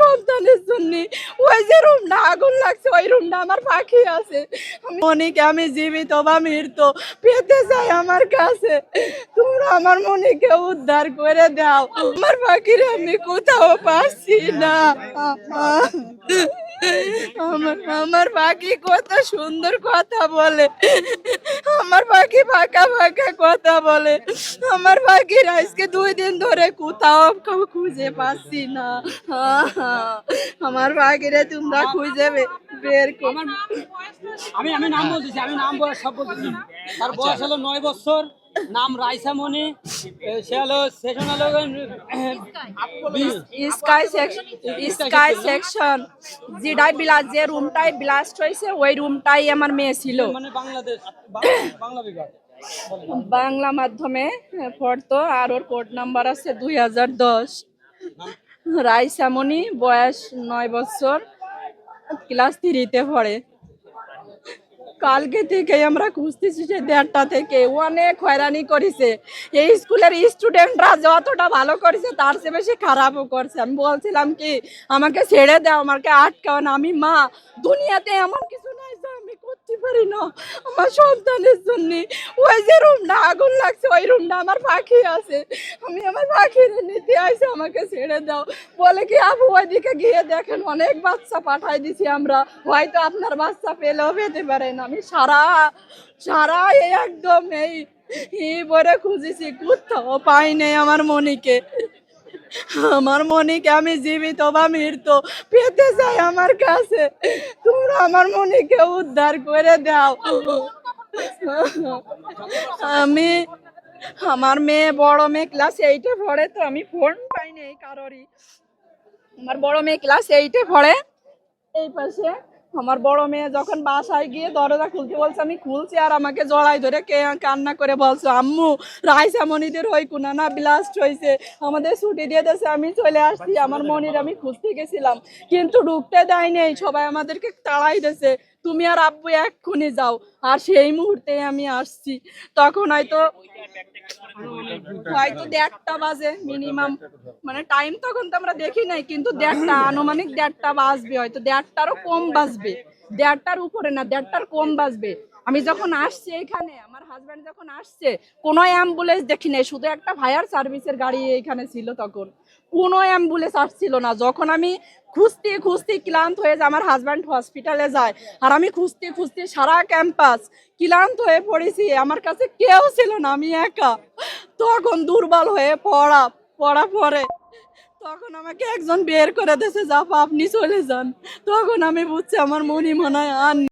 সন্তানের জন্য। ওই যে রুমটা আগুন লাগছে, ওই রুমটা আমার পাখি আছে। মনিকে আমি জীবিত বা মৃত, পেতে চাই আমার কাছে। তোমরা আমার মনিকে উদ্ধার করে দাও। আমার পাখিরে আমি কোথাও পাচ্ছি না। আমার আমার পাখি কত সুন্দর কথা বলে। আমার পাখি ফাঁকা ফাঁকা কথা বলে। আমার পাখির আজকে দুই দিন ধরে কোথাও খুঁজে পাচ্ছি না। আমার পাখিরে তোমরা খুঁজে বের আমি আমি নাম বলতেছি, আমি নাম বলে সব বলতেছি। তার বয়স হলো নয় বছর। নাম রাইসা মনি সে হলো সেশন হলো স্কাই সেকশন স্কাই সেকশন যেটাই বিলাস যে রুমটাই ব্লাস্ট হয়েছে ওই রুমটাই আমার মেয়ে ছিল। মানে বাংলাদেশ বাংলা- বিভাগ। বাংলা মাধ্যমে পড়তো আর ওর কোড নাম্বার আছে দুই হাজার দশ। রাইসামণি বয়স নয় বছর ক্লাস থ্রিতে পড়ে। কালকে থেকে আমরা খুঁজতেছি সে দেড়টা থেকে। অনেক হয়রানি করেছে। এই স্কুলের স্টুডেন্টরা যতটা ভালো করেছে, তার চেয়ে বেশি খারাপও করছে। আমি বলছিলাম কি, আমাকে ছেড়ে দাও, আমাকে আটকাও না। আমি মা, দুনিয়াতে এমন কিছু করতে পারি না। আমার সন্তানের জন্য ওই যে রুমটা আগুন লাগছে, ওই রুমটা আমার পাখি আছে। আমি আমার পাখির নিতে আইসে আমাকে ছেড়ে দাও। বলে কি, আপু, ওইদিকে গিয়ে দেখেন, অনেক বাচ্চা পাঠাই দিছি আমরা। হয়তো আপনার বাচ্চা পেলেও পেতে পারেন। আমি সারা সারা একদম এই বলে খুঁজেছি, কোথাও পাই নাই আমার মনিকে। আমার মনিকে আমি জীবিত বা মৃত? পেতে চাই আমার কাছে। তোমরা আমার মনিকে উদ্ধার করে দাও। আমি, আমার মেয়ে বড় মেয়ে ক্লাস এইটে পড়ে তো আমি ফোন পাইনি কারোরই। আমার বড় মেয়ে ক্লাস এইটে পড়ে। এই পাশে। আমার বড় মেয়ে যখন বাসায় গিয়ে দরজা খুলতে বলছে, আমি খুলছি আর আমাকে জড়াই ধরে কে কান্না করে বলছে? আম্মু রাইসা মনিদের ওই কোনা না ব্লাস্ট হয়েছে আমাদের ছুটি দিয়ে দিয়েছে, আমি চলে আসছি। আমার মনির, আমি খুঁজতে গেছিলাম। কিন্তু ঢুকতে দেয়নি সবাই আমাদেরকে তাড়াই দিয়েছে। তুমি আর আব্বু এক্ষুনি যাও। আর সেই মুহূর্তে আমি আসছি। তখন হয়তো হয়তো দেড়টা বাজে মিনিমাম মানে টাইম তখন তো আমরা দেখি নাই, কিন্তু দেড়টা, আনুমানিক দেড়টা বাজবে, হয়তো দেড়টারও কম বাজবে। দেড়টার উপরে না, দেড়টার কম বাজবে। আমি যখন আসছি এখানে, আমার হাজব্যান্ড যখন আসছে, কোনো অ্যাম্বুলেন্স দেখি নাই। শুধু একটা ফায়ার সার্ভিসের গাড়ি এখানে ছিল তখন। কোনো অ্যাম্বুলেন্স আসছিল না। যখন আমি খুঁজতে খুঁজতে ক্লান্ত হয়ে আমার হাজব্যান্ড হসপিটালে যায়, আর আমি খুঁজতে খুঁজতে সারা ক্যাম্পাস ক্লান্ত হয়ে পড়েছি। আমার কাছে কেউ ছিল না, আমি একা। তখন দুর্বল হয়ে পড়া পড়া পরে তখন আমাকে একজন বের করে দিয়েছে যা আপনি চলে যান। তখন আমি বুঝছি আমার মনি মনে হয় আর